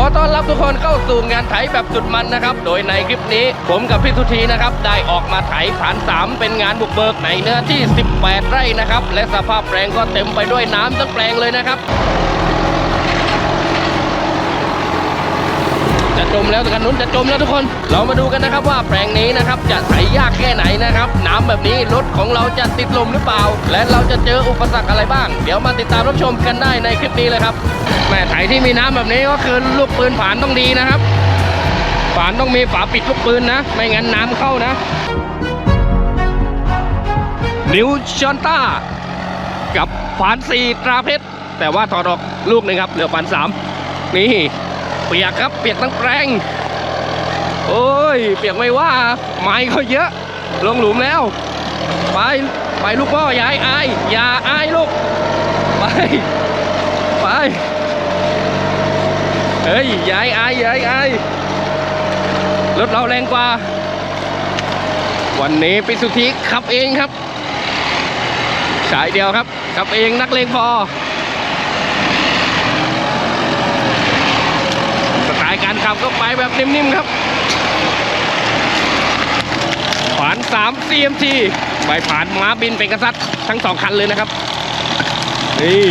อต้อนรับทุกคนเข้าสู่งานไถแบบสุดมันนะครับ โดยในคลิปนี้ผมกับพี่สุธีนะครับ ได้ออกมาไถผ่านสามเป็นงานบุกเบิกในเนื้อที่ 18 ไร่นะครับ และสภาพแปลงก็เต็มไปด้วยน้ำทั้งแปลงเลยนะครับ จมแล้วกันนุ้นจะจมแล้วทุกคน เรามาดูกันนะครับว่าแปลงนี้นะครับจะไถยากแค่ไหนนะครับน้ำแบบนี้รถของเราจะติดลมหรือเปล่า และเราจะเจออุปสรรคอะไรบ้าง เดี๋ยวมาติดตามรับชมกันได้ในคลิปนี้เลยครับแม่ไถที่มีน้ำแบบนี้ก็คือลูกปืนผานต้องดีนะครับฝานต้องมีฝาปิดลูกปืนนะ ไม่งั้นน้ำเข้านะนิวชอนต้ากับฝานสี่ตราเพชรแต่ว่าถอดออกลูกหนึ่งครับเหลือฝานสามนี่ เปียกครับเปียกทั้งแปลงโอ้ย เปียกไม่ว่าไม้เขาเยอะ ลงหลุมแล้ว ไป ไปลูกพ่ออย่าให้อาย อย่าอายลูก ไป ไป เฮ้ยอย่าให้อายอย่าให้อายรถเราแรงกว่า วันนี้ปิสุทธิขับเองครับ สายเดียวครับขับเองนักเลงพอ ส ไตล์การขับก็ไปแบบนิ่มๆครับผ่าน3 CMT ไปผ่านม้าบินเป็นกษัตริย์ทั้งสองคันเลยนะครับ นี่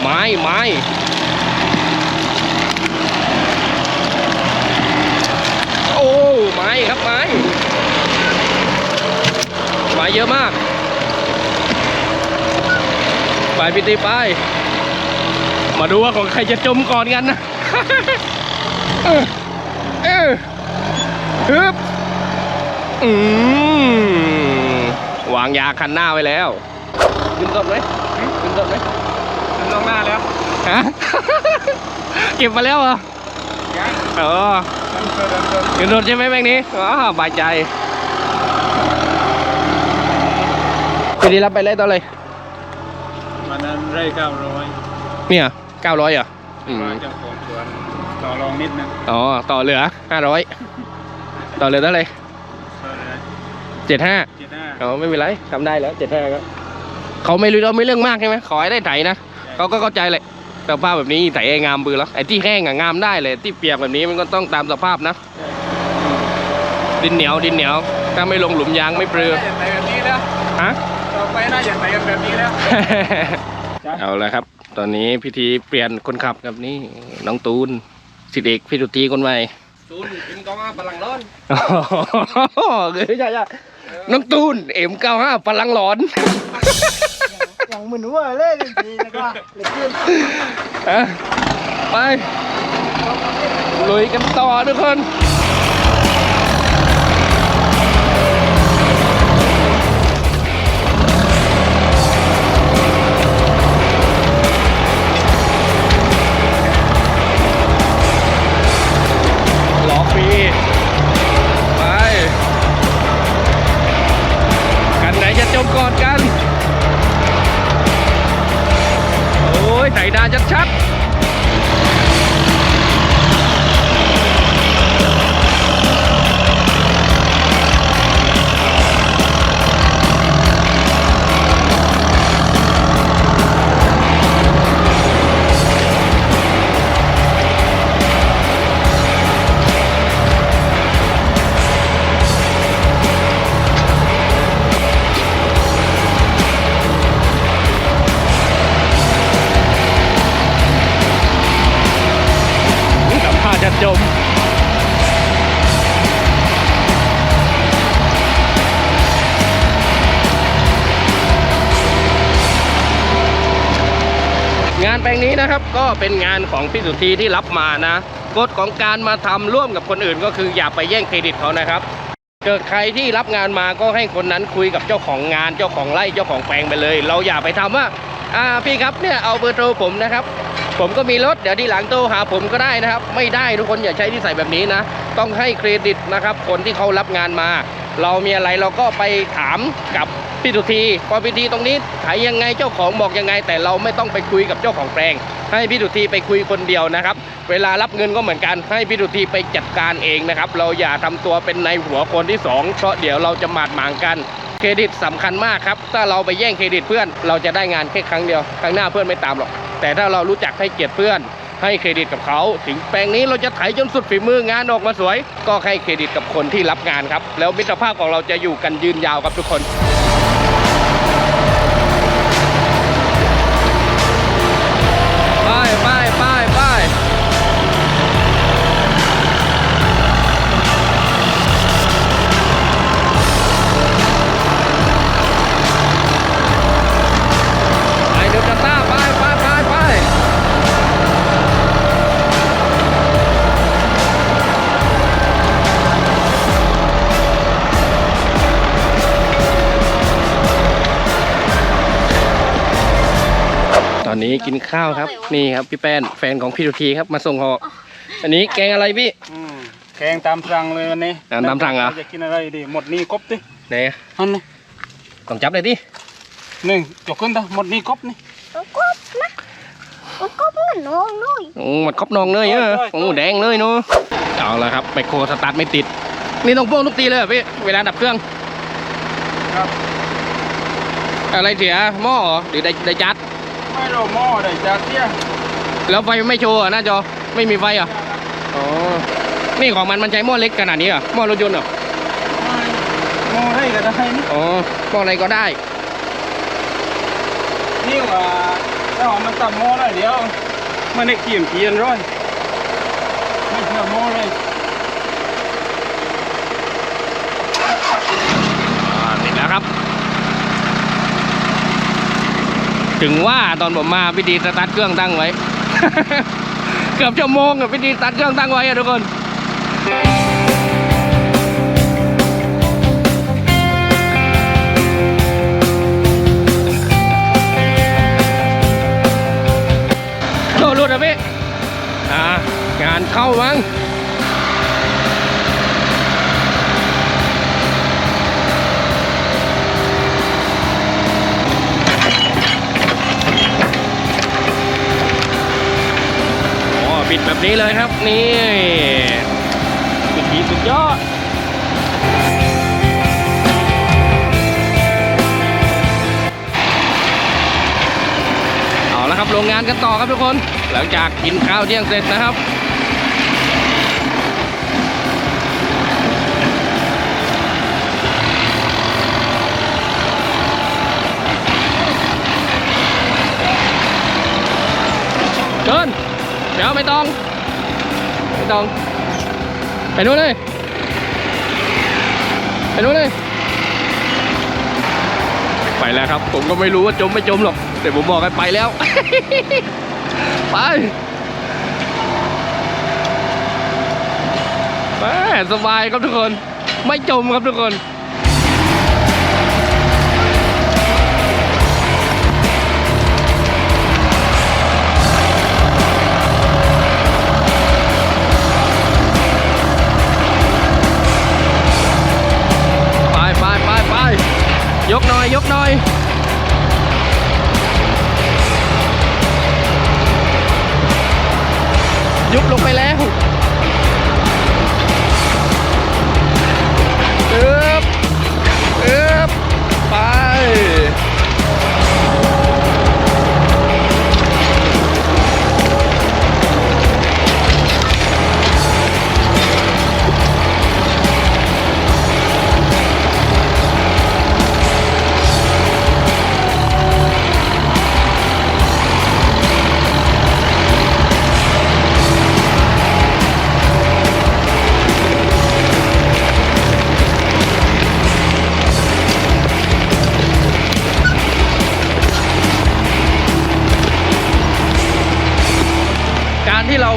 ไม้ไม้โอ้ไม้ครับไม้ไม้เยอะมาก ไปพิตีไป มาดูว่าของใครจะจมก่อนกันนะ เออเออฮึบอืมวางยาคันหน้าไว้แล้วขึ้นต้นไหมขึ้นต้นไหมขึ้นลงหน้าแล้วฮะเก็บมาแล้วเหรอยังเออมันเกิดเดินเดินขึ้นรถใช่ไหมแบงค์นี้อ๋อบายใจทีนี้รับไปเลยต่อเลยมันนั้นไร่เก้าร้อยเนี่ยเก้าร้อยเหรออืมเจ้าของสวน ต่อรองนิดนึงอ๋อต่อเหลือห้าร้อยต่อเหลือเท่าไหร่เท่าไหร่เจ็ดห้าเจ็ดห้าอ๋อไม่เป็นไรทำได้แล้วเจ็ดห้าก็เขาไม่รู้เราไม่เรื่องมากใช่ไหมขอให้ได้ไถนะเขาก็เข้าใจแหละสภาพแบบนี้ไถงามบือแล้วไอ้ที่แห้งอะงามได้เลยที่เปียกแบบนี้มันก็ต้องตามสภาพนะดินเหนียวดินเหนียวถ้าไม่ลงหลุมยางไม่ปลือน่าจะไปแบบนี้แล้วฮะต่อไปน่าจะไปกันแบบนี้แล้วเอาละครับ ตอนนี้พิธีเปลี่ยนคนขับครับนี่น้องตูน สิทธิเอกพี่ตุตีคนใหม่ศูนย์กินกองอาพลังร้อนอ๋อเฮ้ยใช่ใช่น้องตูนเอ็มเก้าห้าพลังหลอนอย่างเหมือนว่าเล่นจริงๆแล้วก็เหลือเกินอะไปลุยกันต่อทุกคนานแปลงนี้นะครับ ก็เป็นงานของพี่สุธีที่รับมานะกฎของการมาทำร่วมกับคนอื่น ก็คืออย่าไปแย่งเครดิตเขานะครับเกิดใครที่รับงานมาก็ให้คนนั้นคุยกับเจ้าของงานเจ้าของไร่เจ้าของแปลงไปเลย เราอย่าไปทำว่าอ่าพี่ครับเนี่ยเอาเบอร์โทรผมนะครับ ผมก็มีรถเดี๋ยวที่หลังโทรหาผมก็ได้นะครับ ไม่ได้ทุกคนอย่าใช้ที่ใส่แบบนี้นะ ต้องให้เครดิตนะครับ คนที่เขารับงานมา เรามีอะไรเราก็ไปถามกับพี่สุธีพอพิธีตรงนี้ถ่ายยังไงเจ้าของบอกยังไง แต่เราไม่ต้องไปคุยกับเจ้าของแปลง ให้พี่สุธีไปคุยคนเดียวนะครับ เวลารับเงินก็เหมือนกัน ให้พี่สุธีไปจัดการเองนะครับ เราอย่าทำตัวเป็นในหัวคนที่สองเพราะเดี๋ยวเราจะหมาดหมางกัน เครดิตสำคัญมากครับ ถ้าเราไปแย่งเครดิตเพื่อน เราจะได้งานแค่ครั้งเดียว ครั้งหน้าเพื่อนไม่ตามหรอก แต่ถ้าเรารู้จักให้เกียรติเพื่อน ให้เครดิตกับเขา ถึงแปลงนี้เราจะไถจนสุดฝีมืองานออกมาสวย ก็ให้เครดิตกับคนที่รับงานครับ แล้วมิตรภาพของเราจะอยู่กันยืนยาวครับทุกคน อนนี้กินข้าวครับ นี่ครับพี่แป้นแฟนของพี่ทุทีครับมาส่งหออันนี้แกงอะไรพี่ อืมแกงตามสั่งเลยวันนี้ตามตามสั่งเหรอ จะกินอะไรดีหมดนี่ครบดิไหนอันนี้ต้องจับเลยดิหนึ่งจกขึ้นตาหมดนี่ครบนี่ Con cốp nó Con cốp nó ngon thôi โอ้มันครบนองเลยเนอะโอ้แดงเลยเนาะเอาละครับไมโครสตาร์ทไม่ติด นี่ต้องพ่วงทุกตีเลยเหรอพี่เวลาดับเครื่องครับ อะไรเสียหม้อเหรอหรือไดไดจัด ไม่รู้หม้อได้จากเที่ยแล้วไฟไม่โชว์เหรอหน้าจอไม่มีไฟเหรออ๋อนี่ของมันมันใช้หม้อเล็กขนาดนี้เหรอหม้อรถยนต์เหรอหม้อได้ก็ได้นี่อ๋อหม้ออะไรก็ได้นี่ว่าถ้าว่ามันตับหม้อได้เดียว มันได้เกี่ยมเกียนร้อยไม่เชื่อหม้อเลย อ่าติดแล้วครับ ถึงว่าตอนผมมาพี่ดีสตาร์ทเครื่องตั้งไว้ เกือบชั่วโมงอะพี่ดีสตาร์ทเครื่องตั้งไว้อะทุกคนโดนรุดอะพี่อ่างานเข้ามั้ง ปิดแบบนี้เลยครับ นี่วิธีสุดยอดเอาละครับโรงงานกันต่อครับทุกคน หลังจากกินข้าวเที่ยงเสร็จนะครับเดิน เดี๋ยวไม่ต้องไม่ต้อง ไปนู้นเลย ไปนู้นเลย ไปแล้วครับ ผมก็ไม่รู้ว่าจมไม่จมหรอก แต่ผมบอกให้ไปแล้ว ไปไปสบายครับทุกคน ไม่จมครับทุกคน กหน่อย ยกหน่อย ยุบลงไปแล้ว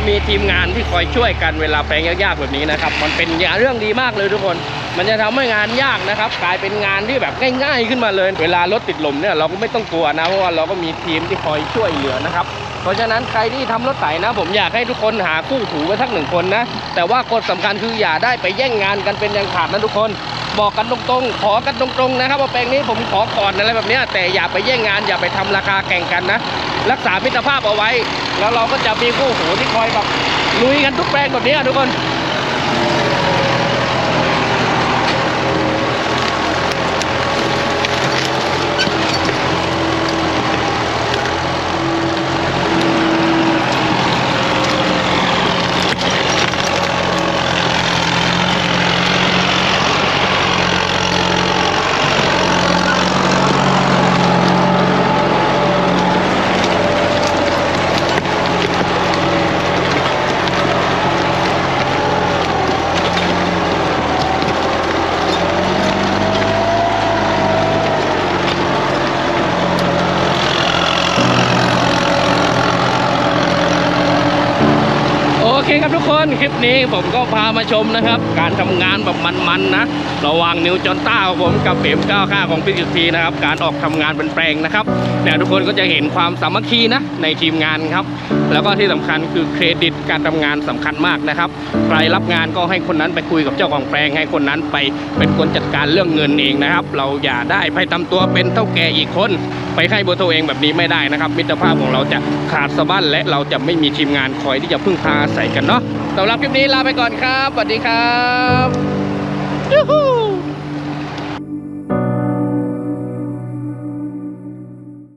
มีทีมงานที่คอยช่วยกันเวลาแปลงยากๆแบบนี้นะครับ มันเป็นเรื่องดีมากเลยทุกคน มันจะทำให้งานยากนะครับ กลายเป็นงานที่แบบง่าย ๆ ขึ้นมาเลย เวลารถติดลมเนี่ยเราก็ไม่ต้องกลัวนะเพราะว่าเราก็มีทีมที่คอยช่วยเหลือนะครับเพราะฉะนั้นใครที่ทำรถไถนะ ผมอยากให้ทุกคนหาคู่ถูไว้สักหนึ่งคนนะ แต่ว่ากฎสำคัญคืออย่าได้ไปแย่งงานกันเป็นอย่างขาดนะทุกคน บอกกันตรงๆ ขอกันตรงๆนะครับว่าแปลงนี้ผมขอก่อนอะไรแบบนี้แต่อย่าไปแย่งงานอย่าไปทำราคาแข่งกันนะ รักษามิตรภาพเอาไว้ แล้วเราก็จะมีคู่หูที่คอยแบบลุยกันทุกแปลงแบบนี้ทุกคน เคครับทุกคนคลิปนี้ผมก็พามาชมนะครับ การทำงานแบบมันๆนะ ระหว่างนิวจอนต้าของผมกับเบมก้าวข้าของพี่สุธีนะครับ การออกทำงานเป็นแปลงนะครับเนี่ยทุกคนก็จะเห็นความสามัคคีนะในทีมงานครับ แล้วก็ที่สำคัญคือเครดิตการทำงานสำคัญมากนะครับใครรับงานก็ให้คนนั้นไปคุยกับเจ้าของแปลงให้คนนั้นไปเป็นคนจัดการเรื่องเงินเองนะครับ เราอย่าได้ไปทำตัวเป็นเท่าแก่อีกคน ไปให้เบอร์โทรเองแบบนี้ไม่ได้นะครับ มิตรภาพของเราจะขาดสะบั้นและเราจะไม่มีทีมงานคอยที่จะพึ่งพาอาศัยกันเนาะสำหรับคลิปนี้ลาไปก่อนครับสวัสดีครับยูฮู